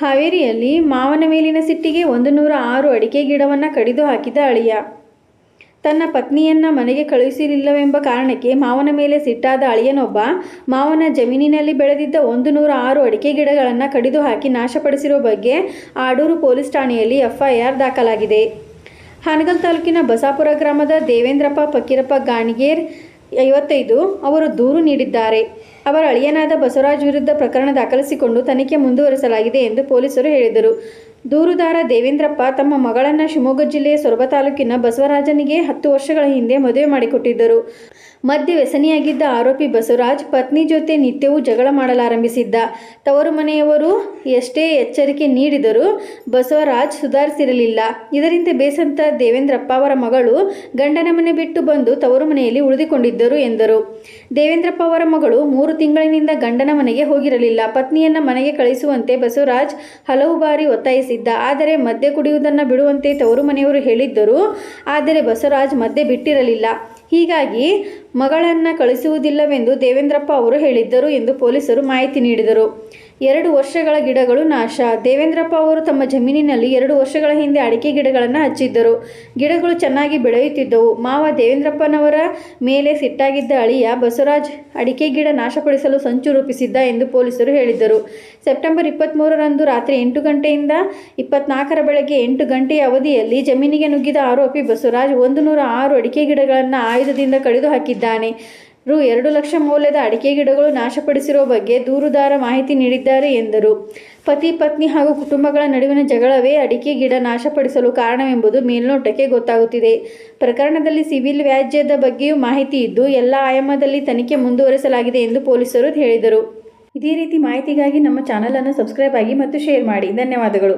ಹಾವೇರಿಯಲ್ಲಿ ಮಾವನ ಮೇಲಿನ ಸಿಟ್ಟಿಗೆ ಒಂದು ನೂರ ಆರು ಅಡಿಕೆ ಗಿಡವನ್ನು ಕಡಿದು ಹಾಕಿದ ಅಳಿಯ. ತನ್ನ ಪತ್ನಿಯನ್ನ ಮನೆಗೆ ಕಳುಹಿಸಲಿಲ್ಲವೆಂಬ ಕಾರಣಕ್ಕೆ ಮಾವನ ಮೇಲೆ ಸಿಟ್ಟಾದ ಅಳಿಯನೊಬ್ಬ ಮಾವನ ಜಮೀನಿನಲ್ಲಿ ಬೆಳೆದಿದ್ದ ಒಂದು ನೂರ ಆರು ಅಡಿಕೆ ಗಿಡಗಳನ್ನು ಕಡಿದು ಹಾಕಿ ನಾಶಪಡಿಸಿರುವ ಬಗ್ಗೆ ಆಡೂರು ಪೊಲೀಸ್ ಠಾಣೆಯಲ್ಲಿ ಎಫ್ಐಆರ್ ದಾಖಲಾಗಿದೆ. ಹಾನಗಲ್ ತಾಲೂಕಿನ ಬಸಾಪುರ ಗ್ರಾಮದ ದೇವೇಂದ್ರಪ್ಪ ಫಕೀರಪ್ಪ ಗಾಣಿಗೇರ್ ಐವತ್ತೈದು, ಅವರು ದೂರು ನೀಡಿದ್ದಾರೆ. ಅವರ ಅಳಿಯನಾದ ಬಸವರಾಜ್ ವಿರುದ್ಧ ಪ್ರಕರಣ ದಾಖಲಿಸಿಕೊಂಡು ತನಿಖೆ ಮುಂದುವರಿಸಲಾಗಿದೆ ಎಂದು ಪೊಲೀಸರು ಹೇಳಿದರು. ದೂರುದಾರ ದೇವೇಂದ್ರಪ್ಪ ತಮ್ಮ ಮಗಳನ್ನು ಶಿವಮೊಗ್ಗ ಜಿಲ್ಲೆಯ ಸೊರಬ ತಾಲೂಕಿನ ಬಸವರಾಜನಿಗೆ ಹತ್ತು ವರ್ಷಗಳ ಹಿಂದೆ ಮದುವೆ ಮಾಡಿಕೊಟ್ಟಿದ್ದರು. ಮದ್ಯ ವ್ಯಸನಿಯಾಗಿದ್ದ ಆರೋಪಿ ಬಸವರಾಜ್ ಪತ್ನಿ ಜೊತೆ ನಿತ್ಯವೂ ಜಗಳ ಮಾಡಲಾರಂಭಿಸಿದ್ದ. ತವರು ಮನೆಯವರು ಎಷ್ಟೇ ಎಚ್ಚರಿಕೆ ನೀಡಿದರೂ ಬಸವರಾಜ್ ಸುಧಾರಿಸಿರಲಿಲ್ಲ. ಇದರಿಂದ ಬೇಸಂತ ದೇವೇಂದ್ರಪ್ಪ ಅವರ ಮಗಳು ಗಂಡನ ಮನೆ ಬಿಟ್ಟು ಬಂದು ತವರು ಮನೆಯಲ್ಲಿ ಉಳಿದುಕೊಂಡಿದ್ದರು ಎಂದರು. ದೇವೇಂದ್ರಪ್ಪ ಅವರ ಮಗಳು ಮೂರು ತಿಂಗಳಿನಿಂದ ಗಂಡನ ಮನೆಗೆ ಹೋಗಿರಲಿಲ್ಲ. ಪತ್ನಿಯನ್ನ ಮನೆಗೆ ಕಳಿಸುವಂತೆ ಬಸವರಾಜ್ ಹಲವು ಬಾರಿ ಒತ್ತಾಯಿಸಿದ್ದ. ಆದರೆ ಮದ್ಯ ಕುಡಿಯುವುದನ್ನು ಬಿಡುವಂತೆ ತವರು ಮನೆಯವರು ಹೇಳಿದ್ದರು. ಆದರೆ ಬಸವರಾಜ್ ಮದ್ಯ ಬಿಟ್ಟಿರಲಿಲ್ಲ. ಹೀಗಾಗಿ ಮಗಳನ್ನು ಕಳಿಸುವುದಿಲ್ಲವೆಂದು ದೇವೇಂದ್ರಪ್ಪ ಅವರು ಹೇಳಿದ್ದರು ಎಂದು ಪೊಲೀಸರು ಮಾಹಿತಿ ನೀಡಿದರು. ಎರಡು ವರ್ಷಗಳ ಗಿಡಗಳು ನಾಶ. ದೇವೇಂದ್ರಪ್ಪ ಅವರು ತಮ್ಮ ಜಮೀನಿನಲ್ಲಿ ಎರಡು ವರ್ಷಗಳ ಹಿಂದೆ ಅಡಿಕೆ ಗಿಡಗಳನ್ನು ಹಚ್ಚಿದ್ದರು. ಗಿಡಗಳು ಚೆನ್ನಾಗಿ ಬೆಳೆಯುತ್ತಿದ್ದವು. ಮಾವ ದೇವೇಂದ್ರಪ್ಪನವರ ಮೇಲೆ ಸಿಟ್ಟಾಗಿದ್ದ ಅಳಿಯ ಬಸವರಾಜ್ ಅಡಿಕೆ ಗಿಡ ನಾಶಪಡಿಸಲು ಸಂಚು ರೂಪಿಸಿದ್ದ ಎಂದು ಪೊಲೀಸರು ಹೇಳಿದ್ದರು. ಸೆಪ್ಟೆಂಬರ್ ಇಪ್ಪತ್ತ್ಮೂರರಂದು ರಾತ್ರಿ ಎಂಟು ಗಂಟೆಯಿಂದ ಇಪ್ಪತ್ನಾಲ್ಕರ ಬೆಳಗ್ಗೆ ಎಂಟು ಗಂಟೆಯ ಅವಧಿಯಲ್ಲಿ ಜಮೀನಿಗೆ ನುಗ್ಗಿದ ಆರೋಪಿ ಬಸವರಾಜ್ ಒಂದು ನೂರ ಆರು ಅಡಿಕೆ ಗಿಡಗಳನ್ನು ಆಯುಧದಿಂದ ಕಡಿದು ಹಾಕಿದ್ದಾನೆ. ರು ಎರಡು ಲಕ್ಷ ಮೌಲ್ಯದ ಅಡಿಕೆ ಗಿಡಗಳು ನಾಶಪಡಿಸಿರುವ ಬಗ್ಗೆ ದೂರುದಾರ ಮಾಹಿತಿ ನೀಡಿದ್ದಾರೆ ಎಂದರು. ಪತಿ, ಪತ್ನಿ ಹಾಗೂ ಕುಟುಂಬಗಳ ನಡುವಿನ ಜಗಳವೇ ಅಡಿಕೆ ಗಿಡ ನಾಶಪಡಿಸಲು ಕಾರಣವೆಂಬುದು ಮೇಲ್ನೋಟಕ್ಕೆ ಗೊತ್ತಾಗುತ್ತಿದೆ. ಪ್ರಕರಣದಲ್ಲಿ ಸಿವಿಲ್ ವ್ಯಾಜ್ಯದ ಬಗ್ಗೆಯೂ ಮಾಹಿತಿ ಇದ್ದು, ಎಲ್ಲ ಆಯಾಮದಲ್ಲಿ ತನಿಖೆ ಮುಂದುವರಿಸಲಾಗಿದೆ ಎಂದು ಪೊಲೀಸರು ಹೇಳಿದರು. ಇದೇ ರೀತಿ ಮಾಹಿತಿಗಾಗಿ ನಮ್ಮ ಚಾನಲನ್ನು ಸಬ್ಸ್ಕ್ರೈಬ್ ಆಗಿ ಮತ್ತು ಶೇರ್ ಮಾಡಿ. ಧನ್ಯವಾದಗಳು.